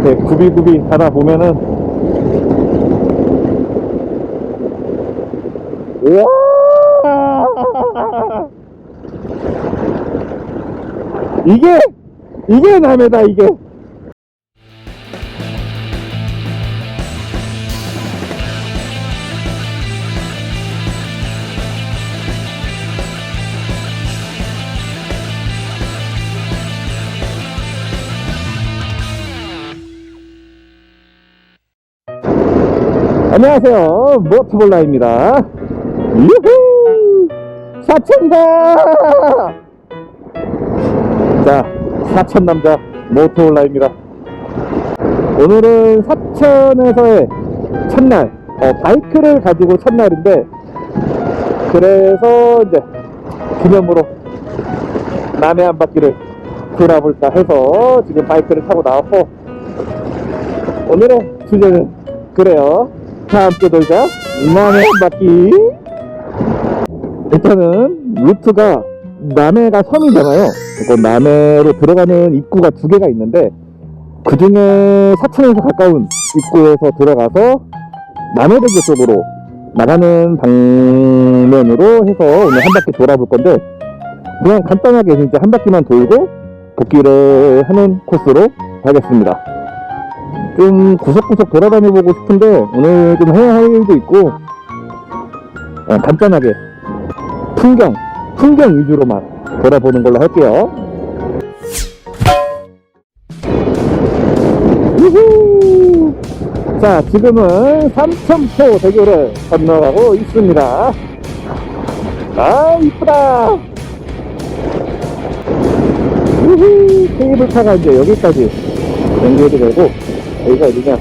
이렇게 굽이굽이 하다 보면은 우와! 이게 이게 남해다 이게 안녕하세요. 모트볼라입니다. 유후! 사천이다! 자 사천 남자 모토올라입니다. 오늘은 사천에서의 첫날 어, 바이크를 가지고 첫날인데 그래서 이제 기념으로 남해 한 바퀴를 돌아볼까 해서 지금 바이크를 타고 나왔고 오늘의 주제는 그래요 다 함께 돌자 남해 한 바퀴 일단은 루트가 남해가 섬이잖아요. 그 남해로 들어가는 입구가 두 개가 있는데 그 중에 사천에서 가까운 입구에서 들어가서 남해대교 쪽으로 나가는 방면으로 해서 오늘 한 바퀴 돌아볼 건데 그냥 간단하게 진짜 한 바퀴만 돌고 복귀를 하는 코스로 가겠습니다. 좀 구석구석 돌아다녀 보고 싶은데 오늘 좀 해야 할 일도 있고 어, 간단하게 풍경, 풍경 위주로만 돌아보는 걸로 할게요. 우후! 자, 지금은 삼천포 대교를 건너가고 있습니다. 아, 이쁘다! 우후! 케이블카가 이제 여기까지 연결이 되고, 여기가 어디냐?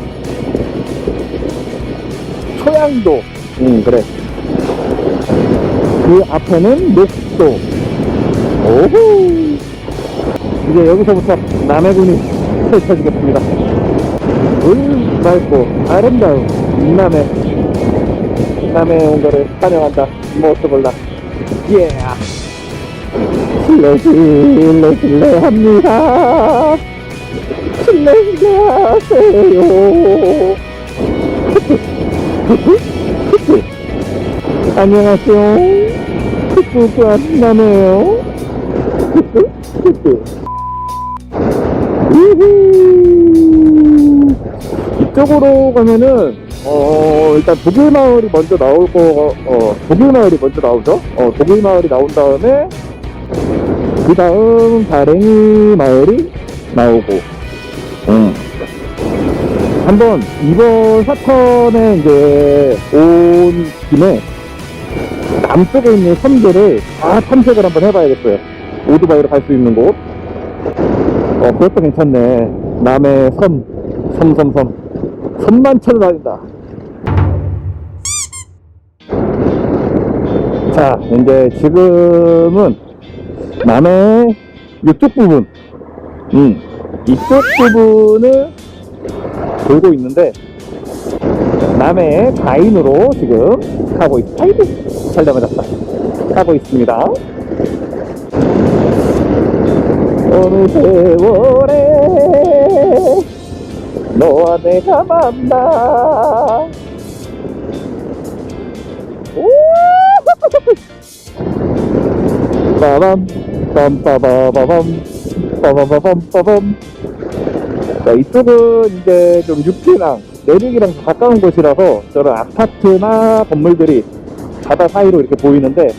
초양도. 응, 그래. 그 앞에는 녹도. 오호! 이제 여기서부터 남해군이 펼쳐지겠습니다. 물 맑고 아름다운 남해. 남해에 온 거를 환영한다. 모습을라. 예! 실례, 실례, 실례합니다. 안녕하세요. 굿굿굿 나네요. 굿굿굿. 우후. 이쪽으로 가면은 어 일단 독일 마을이 먼저 나올 거 어, 독일 마을이 먼저 나오죠. 어 독일 마을이 나온 다음에 그 다음 다랭이 마을이 나오고. 음. 한번 이번 사건에 이제 온 김에 남쪽에 있는 섬들을 다 탐색을 한번 해봐야겠어요. 오토바이로 갈 수 있는 곳. 어, 그것도 괜찮네. 남의 섬, 섬, 섬, 섬. 섬만 찾아다닌다. 자, 이제 지금은 남의 이쪽 부분, 음, 이쪽 부분을 돌고 있는데, 남해 가인으로 지금 가고 있, 아이고, 잘 잡아졌다. 가고 있습니다. 어느 세월에 너와 내가 만나. 오! 빠밤, 빰빠바바밤, 빠바바밤, 자, 이쪽은 이제 좀 육지랑 내륙이랑 좀 가까운 곳이라서 저런 아파트나 건물들이 바다 사이로 이렇게 보이는데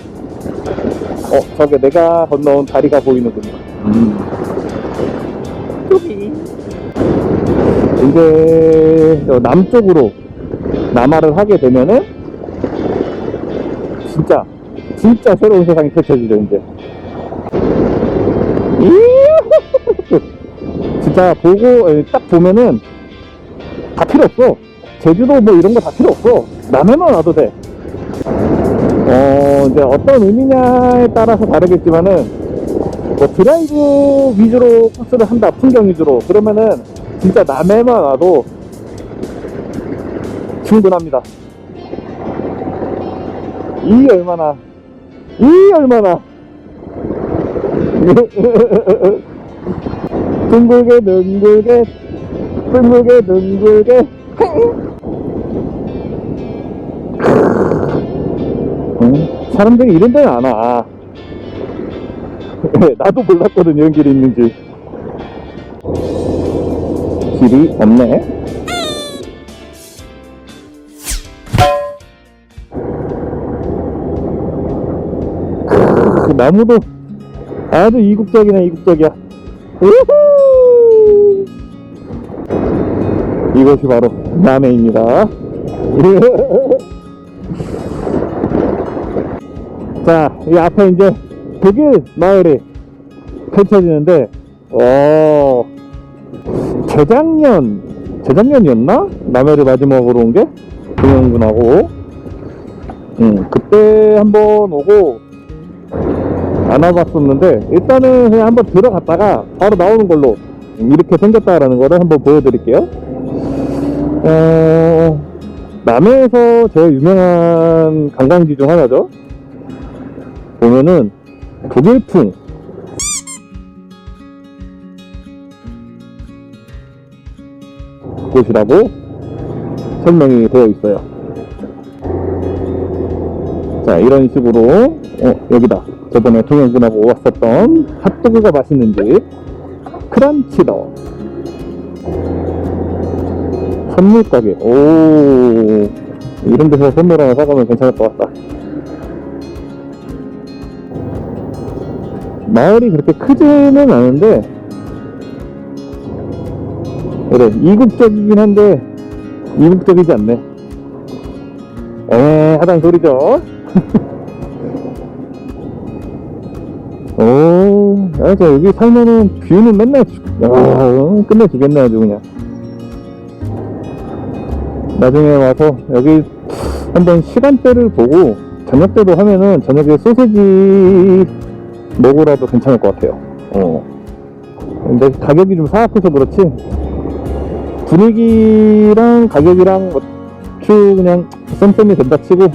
어 저게 내가 건너온 다리가 보이는군요 음. 여기 이제 저 남쪽으로 남하를 하게 되면은 진짜 진짜 새로운 세상이 펼쳐지죠 이제 진짜 보고 에, 딱 보면은 다 필요 없어 제주도 뭐 이런 거 다 필요 없어 남해만 와도 돼 어, 이제 어떤 의미냐에 따라서 다르겠지만은, 뭐 드라이브 위주로 코스를 한다, 풍경 위주로. 그러면은, 진짜 남해만 와도 충분합니다. 이 얼마나, 이 얼마나. 둥글게, 둥글게, 둥글게 둥글게 응? 사람들이 이런 데는 안 와. 나도 몰랐거든 이런 길이 있는지. 길이 없네. 크, 나무도 아주 이국적이네 이국적이야. 우후! 이것이 바로 남해입니다. 자, 이 앞에 이제 독일 마을이 펼쳐지는데, 어, 재작년, 재작년이었나? 남해를 마지막으로 온 게? 동영군하고. 음, 그때 한번 오고, 안 와봤었는데, 일단은 그냥 한번 들어갔다가 바로 나오는 걸로 이렇게 생겼다라는 거를 한번 보여드릴게요. 어, 남해에서 제일 유명한 관광지 중 하나죠. 보면은 독일풍 곳이라고 설명이 되어 있어요. 자, 이런 식으로 어, 여기다 저번에 동영군하고 왔었던 핫도그가 맛있는 집 크란치더 선물 가게 오. 이런 데서 선물 하나 사가면 괜찮을 것 같다. 마을이 그렇게 크지는 않은데 그래 이국적이긴 한데 이국적이지 않네. 애하단 소리죠? 오 맞아 여기 살면은 뷰는 맨날 야, 어, 끝내주겠네 아주 그냥 나중에 와서 여기 한번 시간대를 보고 저녁 때도 하면은 저녁에 소세지 먹으라도 괜찮을 것 같아요. 어. 근데 가격이 좀 사악해서 그렇지 분위기랑 가격이랑 어쭈 그냥 쌤쌤이 된다 치고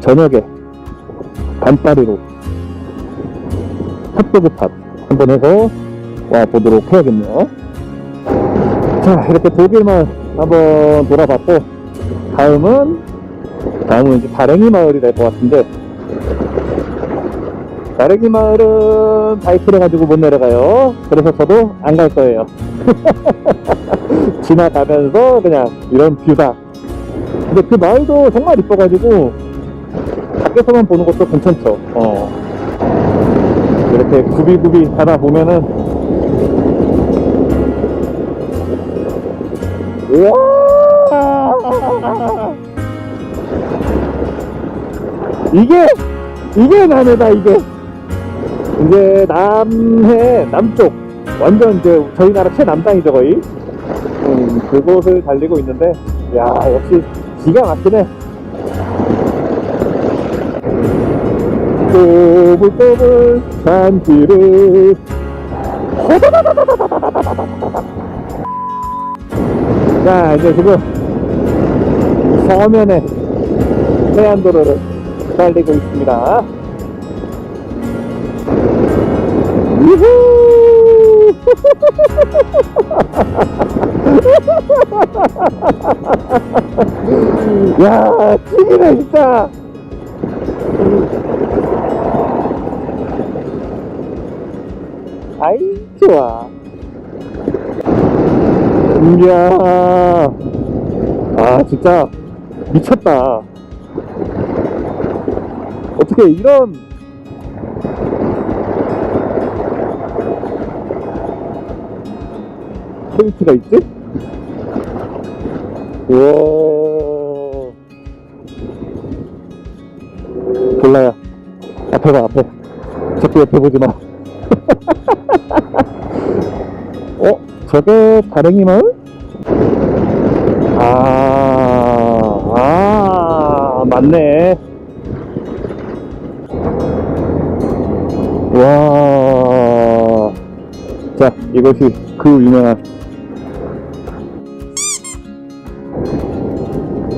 저녁에 반파리로 핫도그 팟 한번 해서 와 보도록 해야겠네요. 자 이렇게 독일마을 한번 돌아봤고 다음은 다음은 이제 다랭이 마을이 될 것 같은데 나래기 마을은 바이크를 가지고 못 내려가요. 그래서 저도 안 갈 거예요. 지나가면서 그냥 이런 뷰다. 근데 그 마을도 정말 이뻐가지고 밖에서만 보는 것도 괜찮죠. 어. 이렇게 구비구비 하다 보면은 우와! 이게 이게 남해다 이게. 이제 남해 남쪽 완전 이제 저희 나라 최남단이죠 거의 음, 그곳을 달리고 있는데 야 역시 기가 막히네 꼬불꼬불 산길을 자 이제 지금 서면에 해안도로를 달리고 있습니다 유후! 야, 찌기네, 진짜! 아이, 좋아. 이야, 아, 진짜, 미쳤다. 어떻게 이런 포인트가 있지? 우와 졸라야 앞에 봐 앞에 자꾸 옆에 보지 마 어? 저게 다랭이 마을? 자, 이것이 그 유명한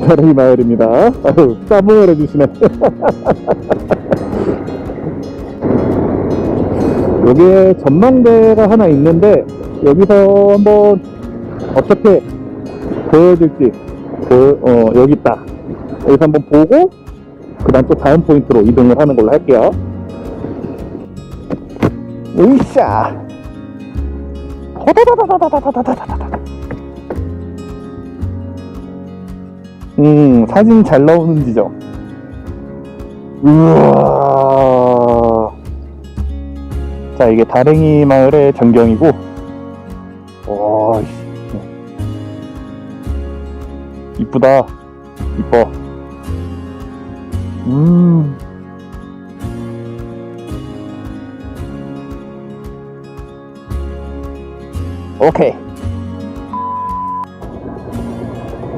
다랭이 마을입니다. 아유, 싸움을 해주시네. 여기에 전망대가 하나 있는데, 여기서 한번 어떻게 보여줄지 보, 어, 여기 있다. 여기서 한번 보고 그 다음 또 다음 포인트로 이동을 하는 걸로 할게요. 으쌰! 음, 사진 잘 나오는 지점. 우와. 자, 이게 다랭이 마을의 전경이고, 와, 씨. 이쁘다. 이뻐. 음. 오케이.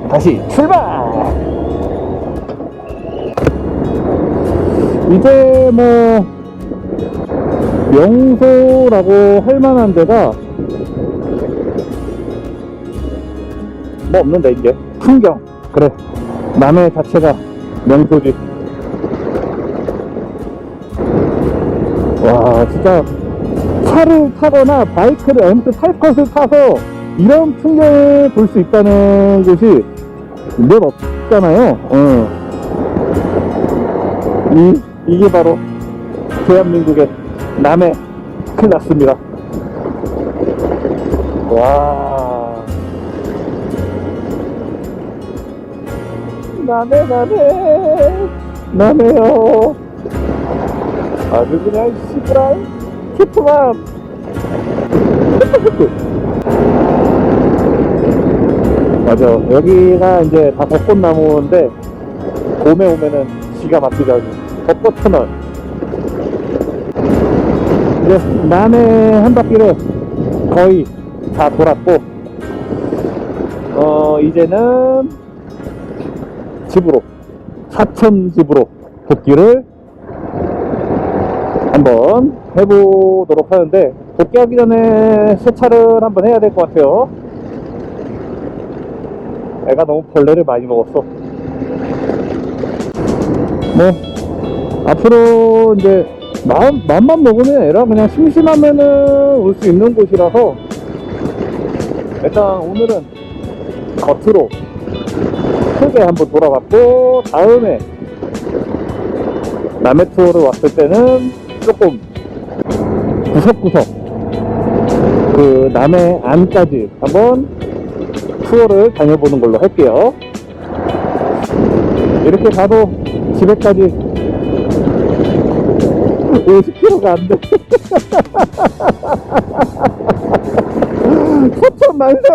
다시 출발! 이제 뭐, 명소라고 할 만한 데가 뭐 없는데, 이제. 풍경. 그래. 남해 자체가 명소지. 와, 진짜 차를 타거나 바이크를 아무튼 탈 것을 타서 이런 풍경을 볼 수 있다는 곳이 몇 없잖아요. 어. 이, 이게 바로 대한민국의 남해 클났습니다. 와. 남해, 남해. 남해요. 아주 그냥 시끄러운 키프만. 맞아. 여기가 이제 다 벚꽃나무인데, 봄에 오면은 기가 막히죠. 벚꽃 터널. 이제 남해 한 바퀴를 거의 다 돌았고, 어, 이제는 집으로, 사천 집으로 복귀를 한번 해보도록 하는데, 복귀하기 전에 세차를 한번 해야 될 것 같아요. 애가 너무 벌레를 많이 먹었어. 뭐, 앞으로 이제 마음, 마음만 먹으면 애라 그냥 심심하면은 올 수 있는 곳이라서 일단 오늘은 겉으로 크게 한번 돌아봤고 다음에 남해 투어를 왔을 때는 조금 구석구석 그 남해 안까지 한번 투어를 다녀보는 걸로 할게요. 이렇게 가도 집에까지 50km가 안 돼. 소천 만세!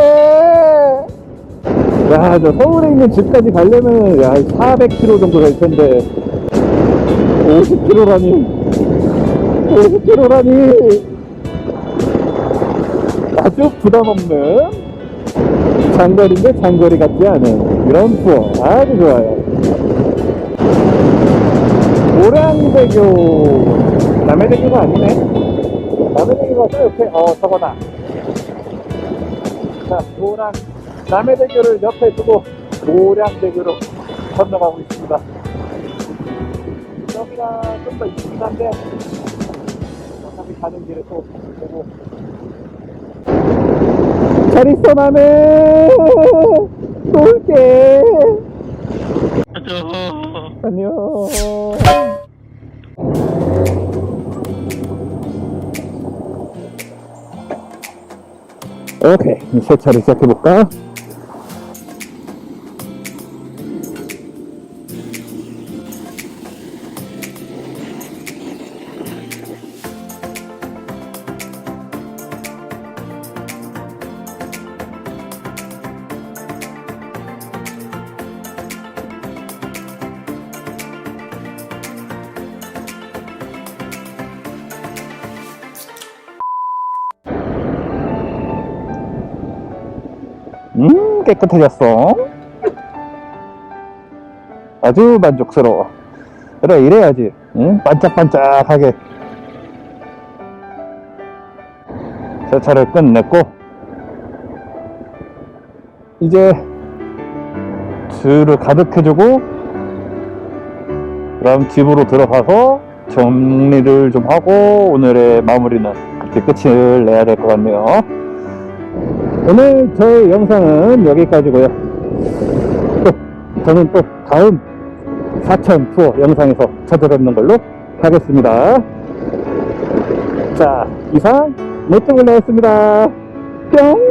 야, 저 서울에 있는 집까지 가려면, 야, 400km 정도 될 텐데, 50km라니. 50km라니. 아주 부담 없는 장거리인데 장거리 같지 않은 이런 투어 아주 좋아요. 오량대교 남해대교가 아니네. 남해대교가 저 옆에 어 저거다. 자 오량 남해대교를 옆에 두고 오량대교로 건너가고 있습니다. 여기가 좀 더 이쁘긴 한데 가는 길에 또 보고. 잘 있어 남해 또 올게. 안녕. 오케이 세차를 시작해볼까 음 깨끗해졌어. 아주 만족스러워. 그래 이래야지. 응? 반짝반짝하게. 세차를 끝냈고 이제 줄을 가득해주고 그럼 집으로 들어가서 정리를 좀 하고 오늘의 마무리는 그렇게 끝을 내야 될 것 같네요 오늘 저의 영상은 여기까지고요. 또 저는 또 다음 사천 투어 영상에서 찾아뵙는 걸로 하겠습니다. 자 이상 모토블레였습니다. 뿅